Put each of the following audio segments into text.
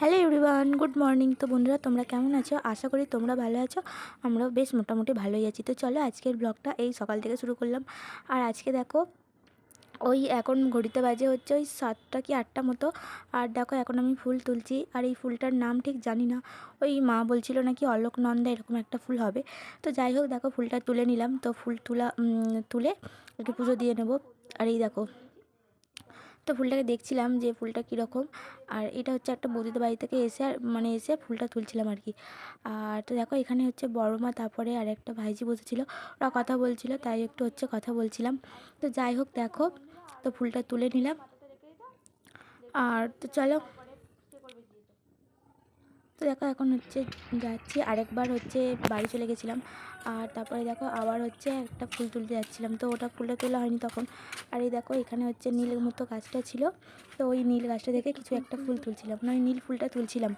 Hello everyone, good morning. তো বন্ধুরা, তোমরা কেমন আছো? আশা করি তোমরা ভালো আছো। আমরাও বেশ মোটামুটি ভালোই আছি। তো চলো, আজকের ব্লগটা এই সকাল থেকে শুরু করলাম। আর আজকে দেখো, ওই এখন ঘড়িতে বাজে হচ্ছে ওই সাতটা কি আটটা মতো। আর দেখো, এখন আমি ফুল তুলছি। আর এই ফুলটার নাম ঠিক জানি না। ওই মা বলছিল নাকি অলোকনন্দা এরকম একটা ফুল হবে। তো যাই হোক, দেখো, ফুলটা তুলে নিলাম। তো ফুল তুলা তুলে একটু পুজো দিয়ে নেব। আর এই দেখো তো ফুলটাকে দেখছিলাম যে ফুলটা কীরকম। আর এটা হচ্ছে একটা বৌদিদের বাড়ি থেকে এসে আর মানে এসে ফুলটা তুলছিলাম আর কি। আর তো দেখো, এখানে হচ্ছে বড় মা, তারপরে আর একটা ভাইজি বসেছিল। ওরা কথা বলছিল, তাই একটু হচ্ছে কথা বলছিলাম। তো যাই হোক, দেখো, তো ফুলটা তুলে নিলাম। আর তো চলো তো দেখো এখন হচ্ছে যাচ্ছি, আরেকবার হচ্ছে বাড়ি চলে গেছিলাম। আর তারপরে দেখো আবার হচ্ছে একটা ফুল তুলতে যাচ্ছিলাম। তো ওটা ফুলটা তোলা হয়নি তখন। আর এই দেখো এখানে হচ্ছে নীলের মতো গাছটা ছিল। তো ওই নীল গাছটা দেখে কিছু একটা ফুল তুলছিলাম। মানে ওই নীল ফুলটা তুলছিলাম।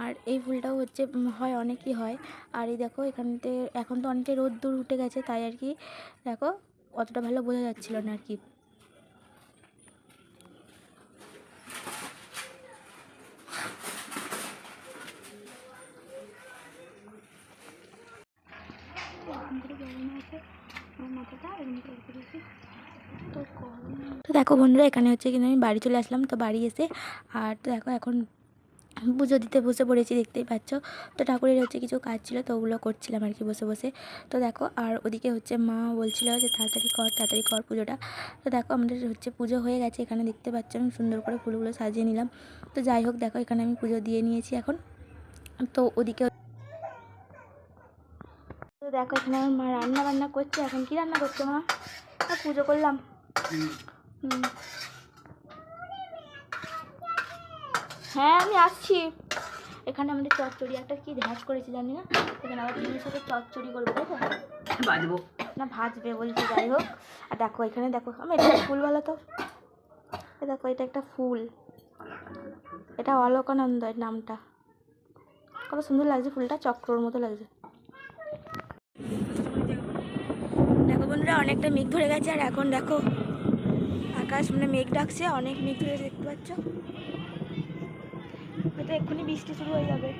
আর এই ফুলটাও হচ্ছে হয়, অনেকই হয়। আর এই দেখো এখানতে, এখন তো অনেকটা রোদ দূর উঠে গেছে, তাই আর কি। দেখো, অতটা ভালো বোঝা যাচ্ছিল না আর কি। তো দেখো বন্ধুরা, এখানে হচ্ছে কিন্তু আমি বাড়ি চলে আসলাম, তো বাড়ি এসে, আর তো দেখো এখন পুজো দিতে বসে পড়েছি, দেখতেই পাচ্ছ। তো ঠাকুরের হচ্ছে কিছু কাজ ছিল, তো ওগুলো করছিলাম আর কি বসে বসে। তো দেখো, আর ওদিকে হচ্ছে মা বলছিল যে তাড়াতাড়ি কর তাড়াতাড়ি কর পুজোটা। তো দেখো আমাদের হচ্ছে পুজো হয়ে গেছে, এখানে দেখতে পাচ্ছ আমি সুন্দর করে ফুলগুলো সাজিয়ে নিলাম। তো যাই হোক, দেখো এখানে আমি পুজো দিয়ে নিয়েছি এখন। তো ওদিকে তো দেখো এখানে আমার মা রান্না বান্না করছে এখন কি রান্না করছে মা? পুজো করলাম। হ্যাঁ আমি আসছি। এখানে আমাদের চচ্চড়ি একটা কি ধ্যাস করেছি জানি না? এখানে আবার দিদির সাথে চচ্চড়ি করব তাই তো? বাজবো না ভাজবে বলছি যাই হোক। আর দেখো এখানে দেখো আমি এটা ফুল বলো তো। এ দেখো এটা একটা ফুল। এটা অলোকানন্দ এর নামটা। কত সুন্দর লাগছে ফুলটা চক্রর মতো লাগছে। দেখো বন্ধুরা, অনেকটা মেঘ ধরে গেছে আর এখন দেখো আকাশ মানে মেঘ ডাকছে, অনেক মেঘ ধরে দেখতে পাচ্ছ? হয়তো এক্ষুনি বৃষ্টি শুরু হয়ে যাবে।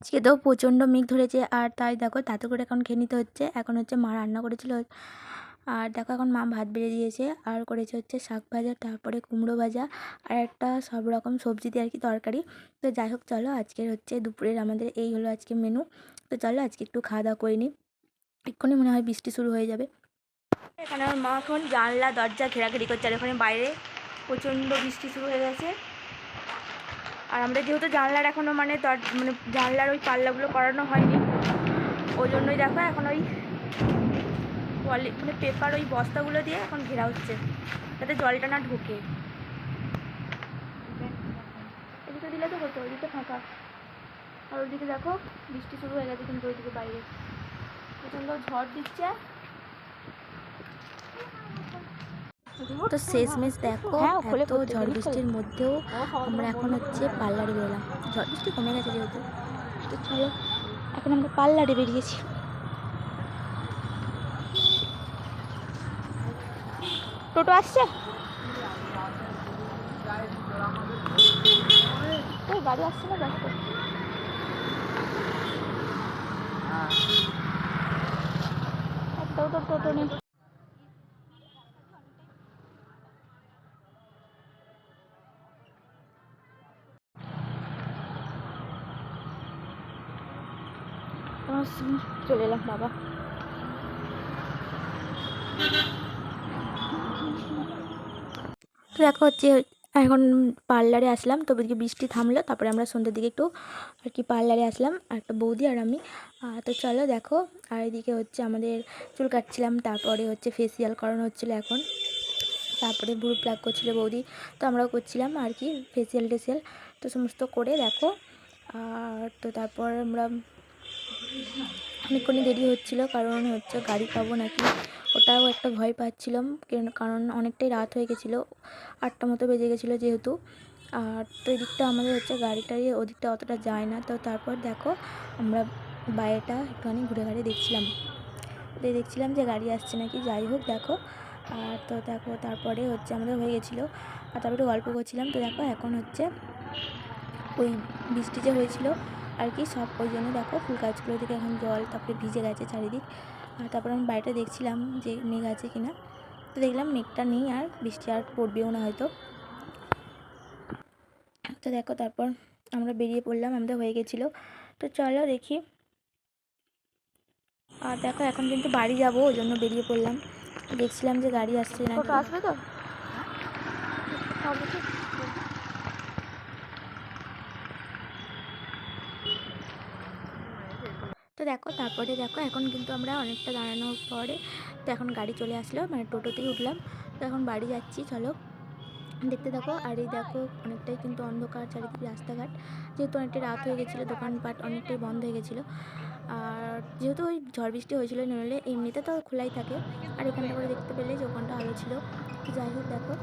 আজকে তো প্রচণ্ড মেঘ ধরেছে, আর তাই দেখো, তাতে করে এখন খেয়ে নিতে হচ্ছে। এখন হচ্ছে মা রান্না করেছিল আর দেখো এখন মা ভাত বেড়ে দিয়েছে, আর করেছে হচ্ছে শাক ভাজা, তারপরে কুমড়ো ভাজা, আর একটা সব রকম সবজি দিয়ে আর কি তরকারি। তো যাই হোক, চলো আজকের হচ্ছে দুপুরের আমাদের এই হলো আজকে মেনু তো চলো আজকে একটু খাওয়া দাওয়া করে নিই। এক্ষুনি মনে হয় বৃষ্টি শুরু হয়ে যাবে। এখানে আমার মা এখন জানলা, দরজা ঘেরাঘেরি করছে, আর এখানে বাইরে প্রচণ্ড বৃষ্টি শুরু হয়ে গেছে। আর আমরা যেহেতু জানলার এখনও মানে মানে জানলার ওই পাল্লাগুলো করানো হয়নি, ওই জন্যই দেখো এখন ওই পলি মানে পেপার ওই বস্তাগুলো দিয়ে এখন ঘেরা হচ্ছে যাতে জলটা না ঢোকে। এদিকে দিলে তো হতো ওইদিকে ফাঁকা। আর ওইদিকে দেখো বৃষ্টি শুরু হয়ে গেছে কিন্তু ওইদিকে বাইরে। প্রচণ্ড ঝড় দিচ্ছে। তো শেষমেশ দেখো এত ঝড় বৃষ্টির মধ্যেও আমরা এখন হচ্ছে পার্লারে বেরোলাম। ঝড় বৃষ্টি কমে গেছে যেহেতু। তো চলো এখন আমরা পার্লারে বেরিয়েছি। টোটো আসছে? ওই গাড়ি আসছে না দেখো একটাও টোটো নেই। চলে এলাম বাবা। তো দেখো হচ্ছে, এখন পার্লারে আসলাম, তো বৃষ্টি থামলো, তারপরে আমরা সন্ধ্যের দিকে একটু আর কি পার্লারে আসলাম একটা বৌদি আর আমি। তো চলো দেখো, আর এদিকে হচ্ছে আমাদের চুল কাটছিলাম, তারপরে হচ্ছে ফেসিয়াল করানো হচ্ছিল এখন। তারপরে ভুরু প্লাগ করছিল বৌদি, তো আমরাও করছিলাম আর কি ফেসিয়াল টেসিয়াল, তো সমস্ত করে দেখো। আর তো তারপর আমরা অনেকক্ষণই দেরি হচ্ছিল, কারণ হচ্ছে গাড়ি পাবো নাকি? ওটাও একটা ভয় পাচ্ছিলাম কারণ অনেকটাই রাত হয়ে গেছিল, আটটা মতো বেজে গেছিল যেহেতু। আর তো এদিকটা আমাদের হচ্ছে গাড়িটাই ওদিকটা অতটা যায় না, তো তারপর দেখো আমরা বাইরেটা একটুখানি ঘুরে ঘাড়ে দেখছিলাম। তো দেখছিলাম যে গাড়ি আসছে নাকি, যাই হোক দেখো। আর তো দেখো তারপরে হচ্ছে আমাদের হয়ে গেছিল। আর তারপরে গল্প করছিলাম, তো দেখো এখন হচ্ছে ওই বৃষ্টি যে হয়েছিল, আর কি সব ওই জন্য দেখো ফুল গাছগুলো থেকে এখন জল তারপরে ভিজে গেছে চারিদিক। তারপর আমি বাড়িটা দেখছিলাম যে মেঘ আছে কিনা তো দেখলাম মেঘটা নেই আর বৃষ্টি আর পড়বেও না হয়তো। তো দেখো তারপর আমরা বেরিয়ে পড়লাম, আমাদের হয়ে গেছিল। তো চলো দেখি। আর দেখো এখন কিন্তু বাড়ি যাব, ওই জন্য বেরিয়ে পড়লাম। দেখছিলাম যে গাড়ি আসছে না। আসবে তো? তো দেখো, তারপরে দেখো, এখন কিন্তু আমরা অনেকটা দাঁড়ানোর পরে তো এখন গাড়ি চলে আসলো মানে টোটোতেই উঠলাম। তো এখন বাড়ি যাচ্ছি, চলো। দেখতে দেখো আর এই দেখো, অনেকটাই কিন্তু অন্ধকার চারিদিকে রাস্তাঘাট। যেহেতু অনেকটাই রাত হয়ে গেছিল, দোকানপাট অনেকটাই বন্ধ হয়ে গেছিল। আর যেহেতু ওই ঝড় বৃষ্টি হয়েছিলো নইলে, এমনিতে তো খোলাই থাকে। আর এখানটা করে দেখতে পেলে যে ওখানটা আলো ছিল। যাই হোক, দেখো।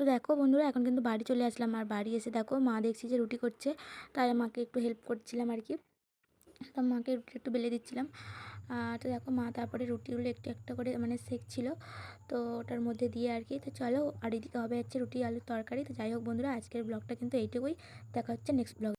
তো দেখো বন্ধুরা, এখন কিন্তু বাড়ি চলে আসলাম। আর বাড়ি এসে দেখো মা দেখছি যে রুটি করছে, তাই মাকে একটু হেল্প করছিলাম আর কি। তো মাকে রুটি একটু বেলে দিচ্ছিলাম। আর তো দেখো মা তারপরে রুটিগুলো একটু একটা করে মানে সেকছিল, তো ওটার মধ্যে দিয়ে আর কি। তো চলো, আর এদিকে হবে হচ্ছে রুটি, আলুর তরকারি। তো যাই হোক বন্ধুরা, আজকের ব্লগটা কিন্তু এইটুকুই। দেখা হচ্ছে নেক্সট ব্লগ